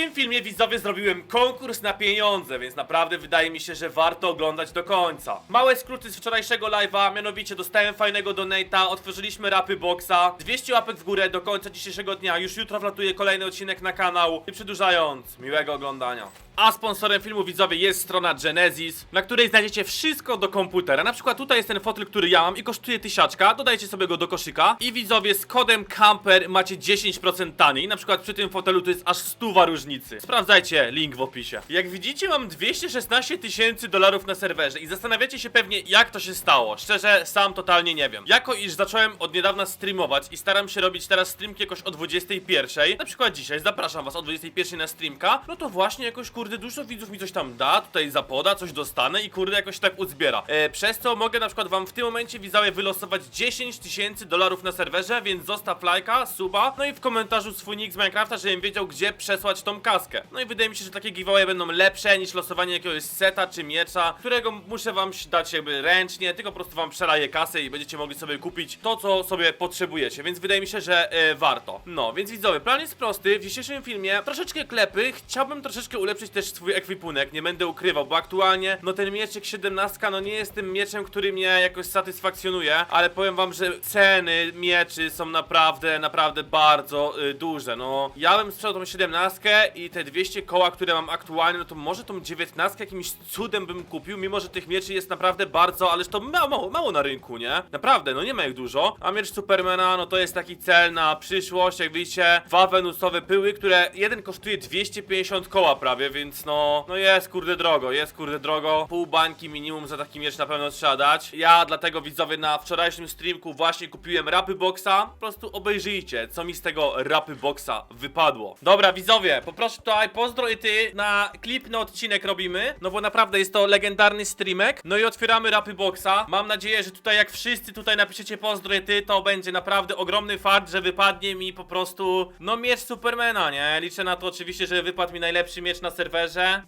tym filmie widzowie zrobiłem konkurs na pieniądze, więc naprawdę wydaje mi się, że warto oglądać do końca. Małe skróty z wczorajszego live'a, mianowicie dostałem fajnego donata, otworzyliśmy rapy boxa, 200 łapek w górę do końca dzisiejszego dnia, już jutro wlatuje kolejny odcinek na kanał i przedłużając, miłego oglądania. A sponsorem filmu widzowie jest strona Genesis, na której znajdziecie wszystko do komputera. Na przykład tutaj jest ten fotel, który ja mam i kosztuje tysiaczka. Dodajcie sobie go do koszyka. I widzowie z kodem CAMPER macie 10% taniej. Na przykład przy tym fotelu to jest aż stuwa różnicy. Sprawdzajcie, link w opisie. Jak widzicie mam 216 tysięcy dolarów na serwerze i zastanawiacie się pewnie jak to się stało. Szczerze, sam totalnie nie wiem. Jako iż zacząłem od niedawna streamować i staram się robić teraz streamki jakoś o 21, na przykład dzisiaj zapraszam was o 21 na streamka, no to właśnie jakoś kurde dużo widzów mi coś tam da, tutaj zapoda, coś dostanę i kurde jakoś tak uzbiera. E, przez co mogę na przykład wam w tym momencie widzowie wylosować 10 tysięcy dolarów na serwerze, więc zostaw lajka, suba, no i w komentarzu swój nick z Minecrafta, żebym wiedział gdzie przesłać tą kaskę. No i wydaje mi się, że takie giveaway będą lepsze niż losowanie jakiegoś seta czy miecza, którego muszę wam dać jakby ręcznie, tylko po prostu wam przelaję kasę i będziecie mogli sobie kupić to, co sobie potrzebujecie, więc wydaje mi się, że e, warto. No, więc widzowie, plan jest prosty, w dzisiejszym filmie troszeczkę klepy, chciałbym troszeczkę ulepszyć też swój ekwipunek, nie będę ukrywał, bo aktualnie, no ten mieczek 17, no nie jest tym mieczem, który mnie jakoś satysfakcjonuje, ale powiem wam, że ceny mieczy są naprawdę, naprawdę bardzo y, duże, no. Ja bym sprzedał tą 17 i te 200 koła, które mam aktualnie, no to może tą 19 jakimś cudem bym kupił, mimo że tych mieczy jest naprawdę bardzo, ależ to mało, mało, mało na rynku, nie? Naprawdę, no nie ma ich dużo, a miecz Supermana, no to jest taki cel na przyszłość, jak widzicie, dwa wenusowe pyły, które jeden kosztuje 250 koła prawie, więc no, no jest kurde drogo, jest kurde drogo, pół bańki minimum za taki miecz na pewno trzeba dać. Ja dlatego widzowie na wczorajszym streamku właśnie kupiłem rapy boxa, po prostu obejrzyjcie, co mi z tego rapy boxa wypadło. Dobra widzowie, poproszę tutaj pozdro i ty na klip na odcinek robimy, no bo naprawdę jest to legendarny streamek, no i otwieramy rapy boxa. Mam nadzieję, że tutaj jak wszyscy tutaj napiszecie pozdro i ty, to będzie naprawdę ogromny fakt, że wypadnie mi po prostu, no miecz Supermana, nie? Liczę na to oczywiście, że wypadł mi najlepszy miecz na serwerze,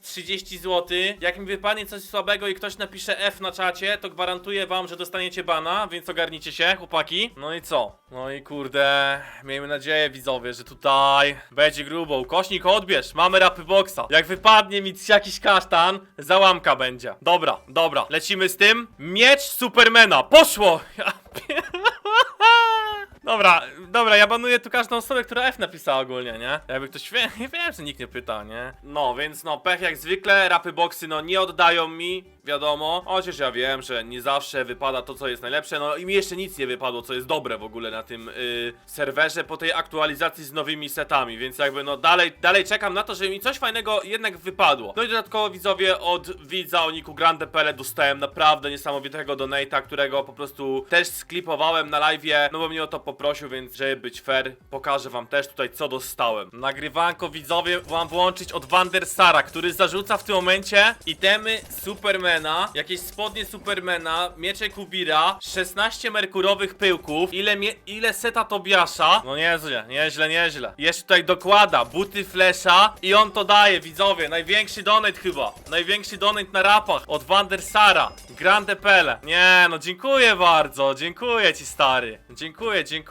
30 zł. Jak mi wypadnie coś słabego i ktoś napisze F na czacie, to gwarantuję wam, że dostaniecie bana, więc ogarnijcie się, chłopaki. No i co? No i kurde, miejmy nadzieję widzowie, że tutaj będzie grubo. Ukośnik odbierz, mamy rapy boxa. Jak wypadnie mi jakiś kasztan, załamka będzie. Dobra, dobra, lecimy z tym. Miecz Supermana, poszło! Ja pie- Dobra, dobra, ja banuję tu każdą osobę, która F napisała ogólnie, nie? Jakby ktoś wie, wiem, że nikt nie pyta, nie? No, więc no, pech jak zwykle, rapy boxy no nie oddają mi, wiadomo. Chociaż ja wiem, że nie zawsze wypada to, co jest najlepsze, no i mi jeszcze nic nie wypadło, co jest dobre w ogóle na tym y, serwerze po tej aktualizacji z nowymi setami, więc jakby no dalej, dalej czekam na to, żeby mi coś fajnego jednak wypadło. No i dodatkowo widzowie od widza o niku Grande Pele dostałem naprawdę niesamowitego donata, którego po prostu też sklipowałem na live'ie, no bo mnie o to poprosił, więc żeby być fair, pokażę wam też tutaj co dostałem. Nagrywanko widzowie mam włączyć od Wandersara, który zarzuca w tym momencie itemy Supermana, jakieś spodnie Supermana, miecze Kubira, 16 merkurowych pyłków, ile, ile seta Tobiasza, no nieźle, nieźle, nieźle. Jeszcze tutaj dokłada buty Flesza i on to daje, widzowie, największy donate chyba, największy donate na rapach od Wandersara, Grande Pele. Nie no, dziękuję bardzo, dziękuję ci stary, dziękuję, dziękuję.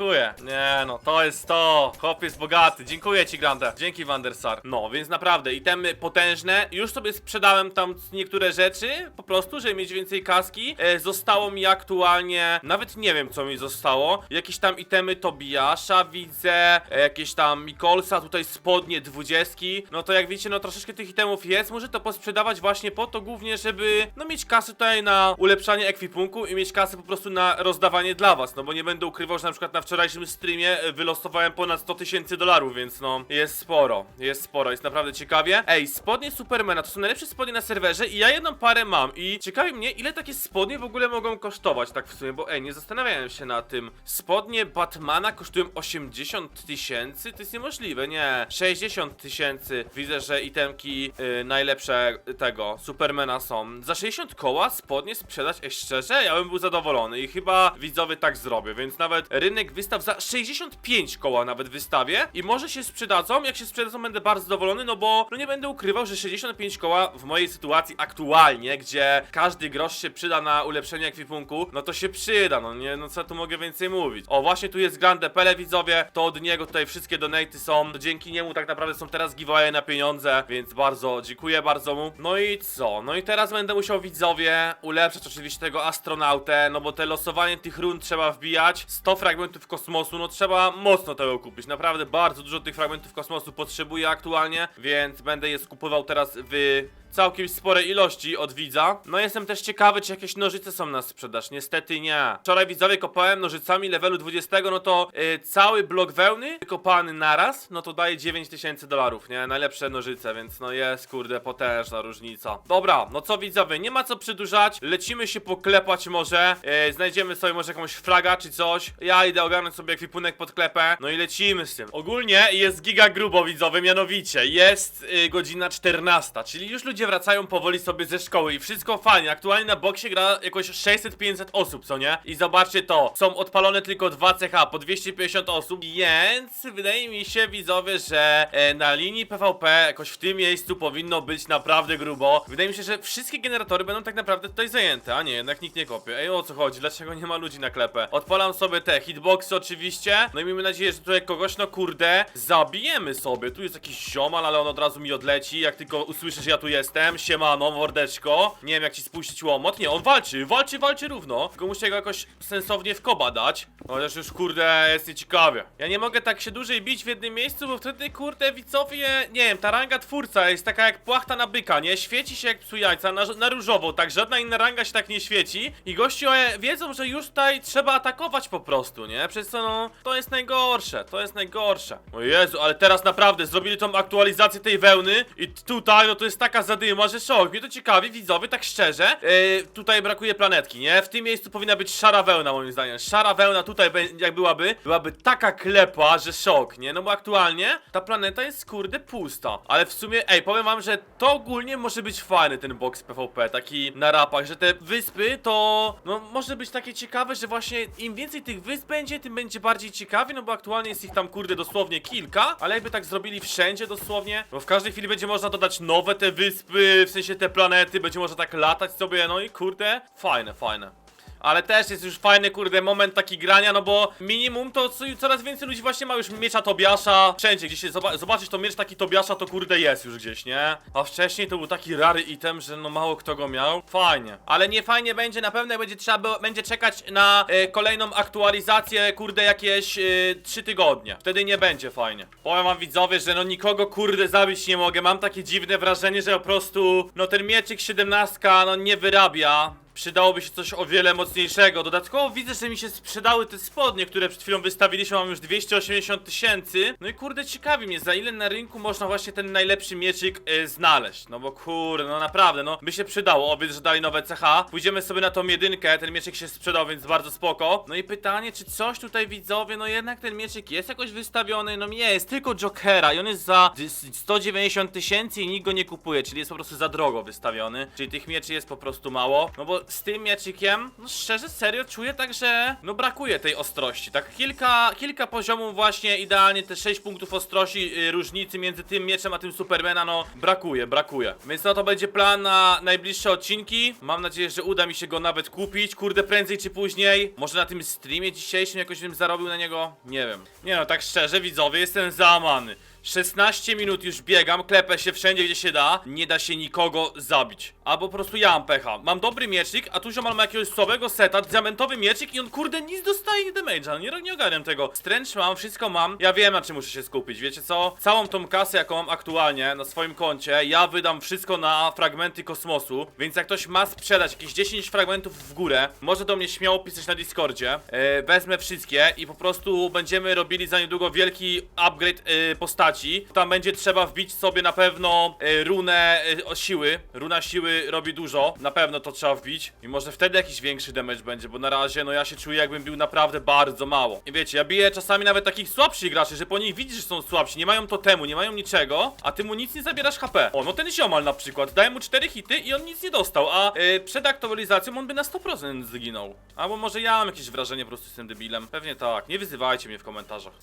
Nie no, to jest to, chłop jest bogaty, dziękuję ci Grande, dzięki Wandersar. No, więc naprawdę, itemy potężne, już sobie sprzedałem tam niektóre rzeczy, po prostu, żeby mieć więcej kaski. E, zostało mi aktualnie, nawet nie wiem co mi zostało, jakieś tam itemy Tobiasza widzę, e, jakieś tam Mikolsa, tutaj spodnie dwudziestki, no to jak wiecie, no troszeczkę tych itemów jest, muszę to posprzedawać właśnie po to głównie, żeby no mieć kasę tutaj na ulepszanie ekwipunku i mieć kasę po prostu na rozdawanie dla was, no bo nie będę ukrywał, że na przykład na wczorajszym streamie e, wylosowałem ponad 100 tysięcy dolarów, więc no jest sporo, jest sporo, jest naprawdę ciekawie. Ej, spodnie Supermana to są najlepsze spodnie na serwerze i ja jedną parę mam i ciekawi mnie ile takie spodnie w ogóle mogą kosztować tak w sumie, bo ej, nie zastanawiałem się na tym. Spodnie Batmana kosztują 80 tysięcy? To jest niemożliwe, nie. 60 tysięcy. Widzę, że itemki y, najlepsze tego Supermana są. Za 60 koła spodnie sprzedać, ej szczerze, ja bym był zadowolony i chyba widzowie tak zrobię, więc nawet rynek wystaw za 65 koła nawet wystawię i może się sprzedadzą, jak się sprzedadzą będę bardzo zadowolony, no bo no nie będę ukrywał, że 65 koła w mojej sytuacji aktualnie, gdzie każdy grosz się przyda na ulepszenie ekwipunku, no to się przyda, no nie, no co tu mogę więcej mówić. O, właśnie tu jest Grande Pele, widzowie, to od niego tutaj wszystkie donaty są, to dzięki niemu tak naprawdę są teraz giveaway na pieniądze, więc bardzo dziękuję bardzo mu. No i co? No i teraz będę musiał, widzowie, ulepszać oczywiście tego astronautę, no bo te losowanie tych rund trzeba wbijać, 100 fragmentów kosmosu, no trzeba mocno tego kupić, naprawdę bardzo dużo tych fragmentów kosmosu potrzebuję aktualnie, więc będę je skupował teraz w całkiem spore ilości od widza. No jestem też ciekawy, czy jakieś nożyce są na sprzedaż. Niestety nie. Wczoraj widzowie kopałem nożycami levelu 20, no to y, cały blok wełny kopany naraz, no to daje 9000 dolarów, nie? Najlepsze nożyce, więc no jest, kurde, potężna różnica. Dobra, no co widzowie, nie ma co przedłużać, lecimy się poklepać może, y, znajdziemy sobie może jakąś flaga czy coś. Ja idę ogarnąć sobie ekwipunek pod klepę, no i lecimy z tym. Ogólnie jest giga grubo widzowie, mianowicie jest y, godzina 14, czyli już ludzie wracają powoli sobie ze szkoły i wszystko fajnie. Aktualnie na boksie gra jakoś 600-500 osób, co nie? I zobaczcie to, są odpalone tylko 2 CH po 250 osób, więc wydaje mi się widzowie, że e, na linii PvP jakoś w tym miejscu powinno być naprawdę grubo. Wydaje mi się, że wszystkie generatory będą tak naprawdę tutaj zajęte, a nie, jednak nikt nie kopie. Ej, o co chodzi? Dlaczego nie ma ludzi na klepę? Odpalam sobie te hitboxy oczywiście, no i miejmy nadzieję, że tutaj kogoś, no kurde, zabijemy sobie. Tu jest jakiś ziomal, ale on od razu mi odleci, jak tylko usłyszy, że ja tu jestem. Siemano, mordeczko. Nie wiem, jak ci spuścić łomot. Nie, on walczy, walczy, walczy równo. Tylko muszę go jakoś sensownie w koba dać. Chociaż już, kurde, jest nieciekawie. Ja nie mogę tak się dłużej bić w jednym miejscu, bo wtedy, kurde, widzowie, nie wiem, ta ranga twórca jest taka jak płachta na byka, nie? Świeci się jak psu jajca, na, na różowo, tak? Żadna inna ranga się tak nie świeci. I gościu e, wiedzą, że już tutaj trzeba atakować po prostu, nie? Przez co, no, to jest najgorsze, to jest najgorsze. O Jezu, ale teraz naprawdę zrobili tą aktualizację tej wełny i tutaj, no to jest taka zadyma, że szok. Mnie to ciekawi, widzowie, tak szczerze. Yy, tutaj brakuje planetki, nie? W tym miejscu powinna być szara wełna, moim zdaniem. Szara wełna tutaj, jak byłaby, byłaby taka klepa, że szok, nie? No bo aktualnie ta planeta jest, kurde, pusta. Ale w sumie, ej, powiem wam, że to ogólnie może być fajny ten box PvP, taki na rapach, że te wyspy to, no, może być takie ciekawe, że właśnie im więcej tych wysp będzie, tym będzie bardziej ciekawie, no bo aktualnie jest ich tam, kurde, dosłownie kilka, ale jakby tak zrobili wszędzie dosłownie, bo w każdej chwili będzie można dodać nowe te wyspy, w sensie te planety, będzie można tak latać sobie, no i kurde, fajne, fajne. Ale też jest już fajny, kurde, moment taki grania, no bo minimum to co, coraz więcej ludzi właśnie ma już miecza Tobiasza wszędzie, gdzieś się zoba zobaczysz to miecz taki Tobiasza, to kurde jest już gdzieś, nie? A wcześniej to był taki rary item, że no mało kto go miał. Fajnie. Ale nie fajnie będzie, na pewno będzie trzeba będzie czekać na e, kolejną aktualizację, kurde, jakieś e, 3 tygodnie. Wtedy nie będzie fajnie. Powiem wam widzowie, że no nikogo, kurde, zabić nie mogę. Mam takie dziwne wrażenie, że po prostu, no ten mieczyk 17, no nie wyrabia. Przydałoby się coś o wiele mocniejszego. Dodatkowo widzę, że mi się sprzedały te spodnie, które przed chwilą wystawiliśmy. Mam już 280 tysięcy. No i kurde, ciekawi mnie, za ile na rynku można właśnie ten najlepszy mieczyk y, znaleźć. No bo kurde, no naprawdę, no by się przydało. Obiec, że dali nowe CH. Pójdziemy sobie na tą jedynkę. Ten mieczyk się sprzedał, więc bardzo spoko. No i pytanie, czy coś tutaj widzowie, no jednak ten mieczyk jest jakoś wystawiony. No nie, jest tylko Jokera i on jest za 190 tysięcy i nikt go nie kupuje, czyli jest po prostu za drogo wystawiony. Czyli tych mieczy jest po prostu mało. No bo z tym mieczykiem, no szczerze, serio czuję tak, że no brakuje tej ostrości. Tak kilka, kilka poziomów właśnie, idealnie te 6 punktów ostrości, y, różnicy między tym mieczem a tym Supermana, no brakuje, brakuje. Więc no to będzie plan na najbliższe odcinki. Mam nadzieję, że uda mi się go nawet kupić, kurde, prędzej czy później. Może na tym streamie dzisiejszym jakoś bym zarobił na niego? Nie wiem. Nie no, tak szczerze, widzowie, jestem załamany. 16 minut już biegam, klepę się wszędzie gdzie się da, nie da się nikogo zabić. Albo po prostu ja mam pecha. Mam dobry mieczyk, a tu ziomal ma jakiegoś słabego seta, diamentowy mieczyk i on kurde nic dostaje damage'a. Nie, nie ogarniam tego. Stręcz mam, wszystko mam. Ja wiem na czym muszę się skupić, wiecie co? Całą tą kasę jaką mam aktualnie na swoim koncie, ja wydam wszystko na fragmenty kosmosu, więc jak ktoś ma sprzedać jakieś 10 fragmentów w górę, może do mnie śmiało pisać na Discordzie. E, wezmę wszystkie i po prostu będziemy robili za niedługo wielki upgrade e, postaci postaci. Tam będzie trzeba wbić sobie na pewno e, runę e, siły. Runa siły robi dużo, na pewno to trzeba wbić. I może wtedy jakiś większy damage będzie, bo na razie no ja się czuję jakbym bił naprawdę bardzo mało. I wiecie, ja biję czasami nawet takich słabszych graczy, że po nich widzisz, że są słabsi, nie mają totemu, nie mają niczego, a ty mu nic nie zabierasz HP. O, no ten ziomal na przykład, daję mu 4 hity i on nic nie dostał, a e, przed aktualizacją on by na 100% zginął. Albo może ja mam jakieś wrażenie po prostu z tym debilem. Pewnie tak, nie wyzywajcie mnie w komentarzach.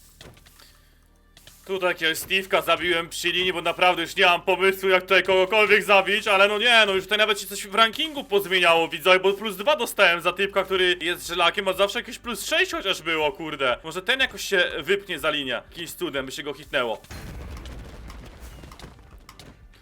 Tutaj jakiegoś Steve'ka zabiłem przy linii, bo naprawdę już nie mam pomysłu jak tutaj kogokolwiek zabić, ale no nie, no już tutaj nawet się coś w rankingu pozmieniało, widzę, bo plus dwa dostałem za typka, który jest żelakiem, a zawsze jakieś plus 6 chociaż było, kurde. Może ten jakoś się wypnie za linię, jakimś cudem by się go hitnęło.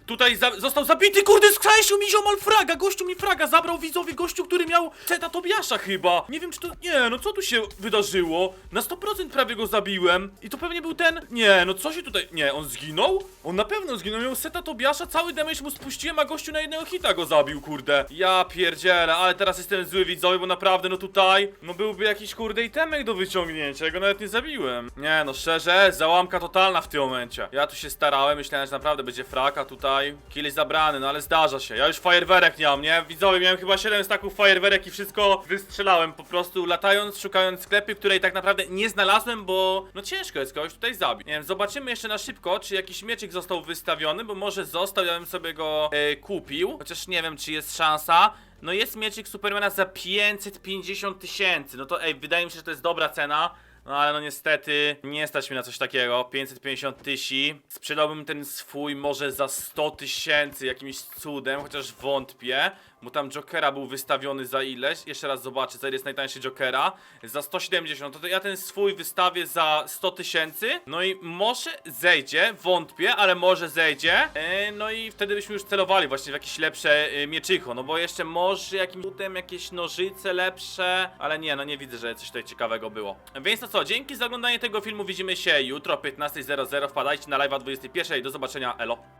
Tutaj za został zabity, kurde, skrzesił mi ziomal fraga, gościu mi fraga zabrał widzowi, gościu, który miał Ceta Tobiasza chyba. Nie wiem czy to, nie, no co tu się wydarzyło? Na 100% prawie go zabiłem i to pewnie był ten, nie, no co się tutaj, nie, on zginął? On na pewno zginął, miał Seta Tobiasza, cały damage mu spuściłem, a gościu na jednego hita go zabił, kurde. Ja pierdzielę, ale teraz jestem zły widzowie, bo naprawdę, no tutaj, no byłby jakiś kurde itemek do wyciągnięcia, ja go nawet nie zabiłem. Nie, no szczerze, załamka totalna w tym momencie. Ja tu się starałem, myślałem, że naprawdę będzie fraka tutaj. Kill jest zabrany, no ale zdarza się. Ja już fajerwerek nie mam, nie? Widzowie, miałem chyba 7 staków fajerwerek i wszystko wystrzelałem po prostu latając, szukając sklepy, której tak naprawdę nie znalazłem, bo no ciężko jest kogoś tutaj zabić. Nie wiem, zobaczymy jeszcze na szybko, czy jakiś mieczyk został wystawiony, bo może został, ja bym sobie go e, kupił. Chociaż nie wiem, czy jest szansa. No jest mieczyk Supermana za 550 tysięcy. No to ej, wydaje mi się, że to jest dobra cena. No ale no niestety nie stać mi na coś takiego. 550 tysi. Sprzedałbym ten swój może za 100 tysięcy jakimś cudem, chociaż wątpię. Bo tam Jokera był wystawiony za ileś. Jeszcze raz zobaczę, za ile jest najtańszy Jokera. Za 170. To, to ja ten swój wystawię za 100 tysięcy. No i może zejdzie, wątpię, ale może zejdzie. E, no i wtedy byśmy już celowali właśnie w jakieś lepsze e, mieczycho. No bo jeszcze może jakimś butem jakieś nożyce lepsze. Ale nie, no nie widzę, że coś tutaj ciekawego było. Więc to co, dzięki za oglądanie tego filmu. Widzimy się jutro o 15.00. Wpadajcie na live'a 21.00. Do zobaczenia, elo.